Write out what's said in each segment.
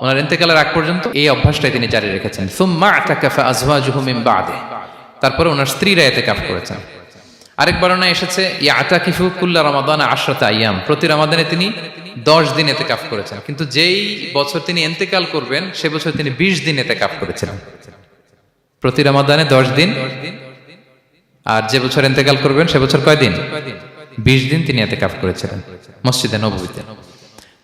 ওনার ইন্তেকালের আগ পর্যন্ত এই অভ্যাসটাই তিনি জারি রেখেছেন। মিন বাদে। তারপরে ওনার স্ত্রীরা ইয়াতেকাফ করেছেন। আরেক বর্ণনা এসেছে কুল্লা আইয়াম। প্রতি রমাদানে তিনি দশ দিন এতেকাফ করেছেন। কিন্তু যেই বছর তিনি এন্তেকাল করবেন, সে বছর তিনি বিশ দিন এতেকাফ করেছিলেন প্রতি রমাদানে দশ দিন। আর যে বছর এতেকাল করবেন, সে বছর কয়দিন বিশ দিন তিনি এতে কাফ করেছিলেন, মসজিদে নবীতে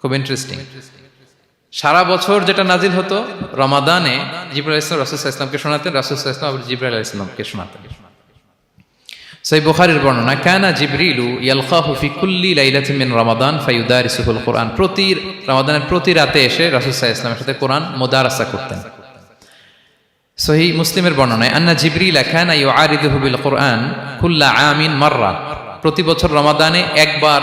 খুব ইন্টারেস্টিং সারা বছর যেটা নাজিল হতো, রমাদানে জিবর ইসলাম রাসুসাহ ইসলামকে শোনাতেন রাসুসাহ ইসলাম আবার জিবর আলাইসাল্লামকে শোনাতেন। সেই বুখারীর বর্ণনা, কানা জিবরিলু ইয়ালকাহু ফি কুল্লি লাইলাতিন মিন রমাদান ফায়ুদারিসুহুল কোরআন। প্রতি রমাদানের প্রতি রাতে এসে রাসূল সাল্লাল্লাহু আলাইহি সাথে কোরআন মুদারাসা করতেন। সহি মুসলিমের বর্ণনায়, আন্না জিবরিল কানা ইউআরিদুহু বিল কোরআন কুল্লা আমিন মাররা। প্রতি বছর রমাদানে একবার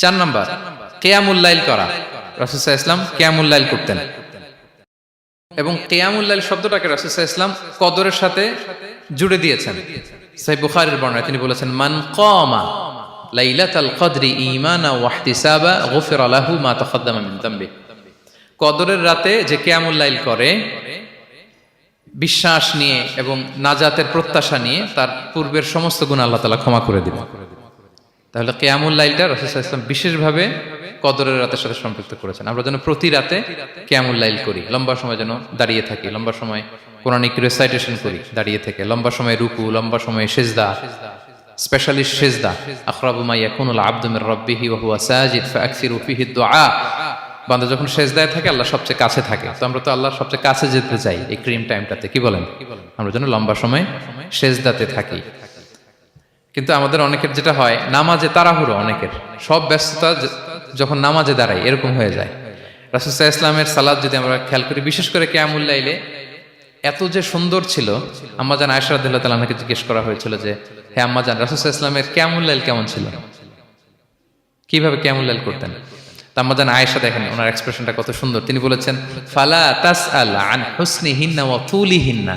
চার নাম্বার কেয়ামুল্লাইল করা। রাসুসাহ ইসলাম কেয়ামুল্লাইল করতেন। এবং কেয়ামুল্লাহ শব্দটাকে রাসুসাহ ইসলাম কদরের সাথে জুড়ে দিয়েছেন। সাই বুখারের বর্ণায় তিনি বলেছেন, মান কমা কদরের রাতে যে কেয়ামুল্লাইল করে, বিশ্বাস নিয়ে এবং নাজাতের প্রত্যাশা নিয়ে তার পূর্বের সমস্ত গুণ আল্লাহ তালা ক্ষমা করে দিবেন। তাহলে কেয়ামুল্লাইলটা রসুল ইসলাম বিশেষভাবে কদরের রাতের সাথে সম্পৃক্ত করেছেন। আমরা যেন প্রতি রাতে কেয়ামুল্লাইল করি, লম্বা সময় যেন দাঁড়িয়ে থাকি, লম্বা সময় কোরআনিক রেসাইটেশন করি, দাঁড়িয়ে থেকে, লম্বা সময় রুকু, লম্বা সময় সেজদা বান্দা যখন থাকে, আল্লাহ সবচেয়ে কাছে থাকে। তো আমরা তো আল্লাহর সবচেয়ে কাছে যেতে চাই এই ক্রিম টাইমটাতে, কি বলেন? আমরা যেন লম্বা সময় সেজদাতে থাকি। কিন্তু আমাদের অনেকের যেটা হয়, নামাজে তাড়াহুড়ো অনেকের। সব ব্যস্ততা যখন নামাজে দাঁড়ায়, এরকম হয়ে যায়। রাসুসাহ ইসলামের সালাদ যদি আমরা খেয়াল করি, বিশেষ করে কেয়ামুল্লাইলে এত যে সুন্দর ছিল আম্মাজান রাদিল্লাহ তালাকে জিজ্ঞেস করা হয়েছিল যে হ্যাঁ আম্মাজান রাসুসাহ ইসলামের কেমন লাইল কেমন ছিল? কীভাবে কেমন লাইল করতেন? তা আম্মাজান আয়েশা দেখেন, ওনার এক্সপ্রেশনটা কত সুন্দর। তিনি বলেছেন, ফালা তাস আল হুসনি হিন্না ও তুলি হিন্না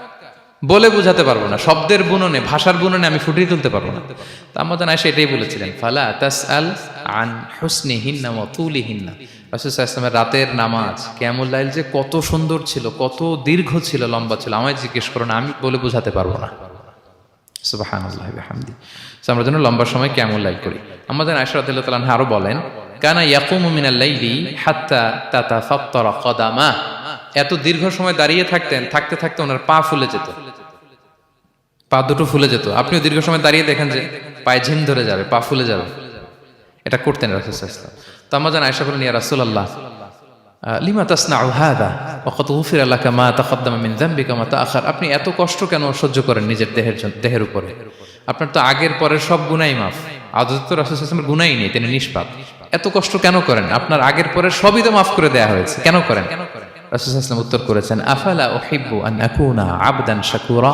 বলে বোঝাতে পারব না, শব্দের বুননে, ভাষার বুননে আমি ফুটিয়ে তুলতে পারব না। তা আমাদের আয়সা এটাই বলেছিলেন, ফালা তাস আল আন হুসনি হিন্না ও তুলি হিন্না ইসলামের রাতের নামাজ কেমুল্লাইল যে কত সুন্দর ছিল, কত দীর্ঘ ছিল, লম্বা ছিল। আমায় জিজ্ঞেস করো না, আমি বলে বোঝাতে পারব না। হামদি আমরা যেন লম্বা সময় লাইল করি। আমাদের আয়সরাদুল্লাহ তালাহ আরও বলেন, কানা ইয়াকুমু মিনাল লাইলি হাত্তা তাতা ফাত্তারা কদামা। এত দীর্ঘ সময় দাঁড়িয়ে থাকতেন, থাকতে থাকতে ওনার পা ফুলে যেত। পা দুটো ফুলে যেত। আপনিও দীর্ঘ সময় দাঁড়িয়ে দেখেন যে পায়ে ঝিম ধরে যাবে, পা ফুলে যাবে। এটা করতেন রাসুল ইসলাম তো আমরা যেন আয়সা বলেন ইয়া লিমা তাসনাউ হাদা? ওয়াকাদ গুফিরা লাকা মা তাকাদ্দামা মিন যামবিকা মা আপনি এত কষ্ট কেন সহ্য করেন নিজের দেহের জন্য দেহের উপরে? আপনার তো আগের পরের সব গুনাই মাফ। আদত তো রাসূল সাল্লাল্লাহু গুনাই নেই, তিনি নিষ্পাপ। এত কষ্ট কেন করেন? আপনার আগের পরের সবই তো মাফ করে দেয়া হয়েছে। কেন করেন? রাসূল সাল্লাল্লাহু উত্তর করেছেন, আফালা উহিব্বু আন আকুনা আবদান শাকুরা?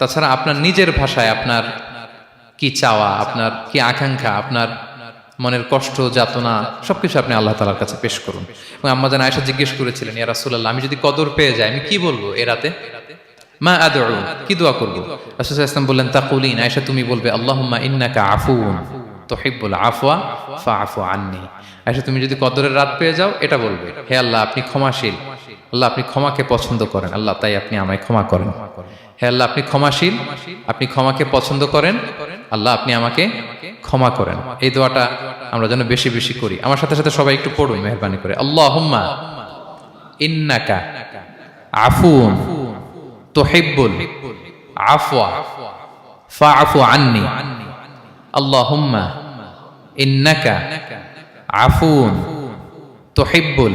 তাছাড়া আপনার নিজের ভাষায় আপনার কি চাওয়া, আপনার কি আকাঙ্ক্ষা, আপনার মনের কষ্ট, যাতনা, সবকিছু আপনি আল্লাহ তালার কাছে পেশ করুন। এবং আম্মা জান আয়সা জিজ্ঞেস করেছিলেন, ইয়া রাসূলুল্লাহ, আমি যদি কদর পেয়ে যাই, আমি কি বলব এ রাতে? মা আদউ, কি দোয়া করব? রাসূল ইসলাম বললেন, তাকুলিন আয়সা তুমি বলবে, আল্লাহুম্মা ইন্নাকা আফুন তুহিব্বুল আফওয়া ফাআফু আন্নি। আয়সা তুমি যদি কদরের রাত পেয়ে যাও, এটা বলবে। হে আল্লাহ, আপনি ক্ষমাশীল আল্লাহ আপনি ক্ষমাকে পছন্দ করেন। আল্লাহ তাই আপনি আমায় ক্ষমা করেন। হে আল্লাহ, আপনি ক্ষমাশীল। আপনি ক্ষমাকে পছন্দ করেন। আল্লাহ আপনি আমাকে ক্ষমা করেন। এই দোয়াটা আমরা যেন বেশি বেশি করি। আমার সাথে সাথে সবাই একটু পড়ুন, মেহরবানি করে। আল্লাহ ইন্নাকা আফুন তুহিব্বুল আফওয়া ফাআফু আন্নি। আল্লাহ হুম্মা ইন্নাকা আফুন তুহিব্বুল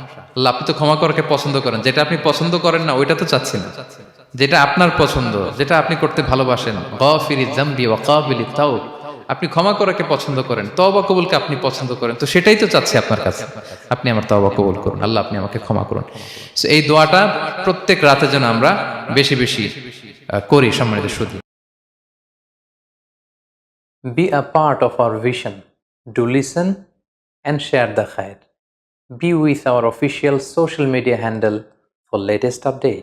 আল্লাহ আপনি তো ক্ষমা করাকে পছন্দ করেন। যেটা আপনি পছন্দ করেন না, ওইটা তো চাচ্ছি না যেটা আপনার পছন্দ, যেটা আপনি করতে ভালোবাসেন। তাও আপনি ক্ষমা করাকে পছন্দ করেন, তওবা কবুলকে আপনি পছন্দ করেন, তো সেটাই তো চাচ্ছি আপনার কাছে। আপনি আমার তওবা কবুল করুন, আল্লাহ আপনি আমাকে ক্ষমা করুন। এই দোয়াটা প্রত্যেক রাতে যেন আমরা বেশি বেশি করি সম্মানিত শুধু Be a part of our vision. Do listen and share the khair. Be with our official social media handle for latest update.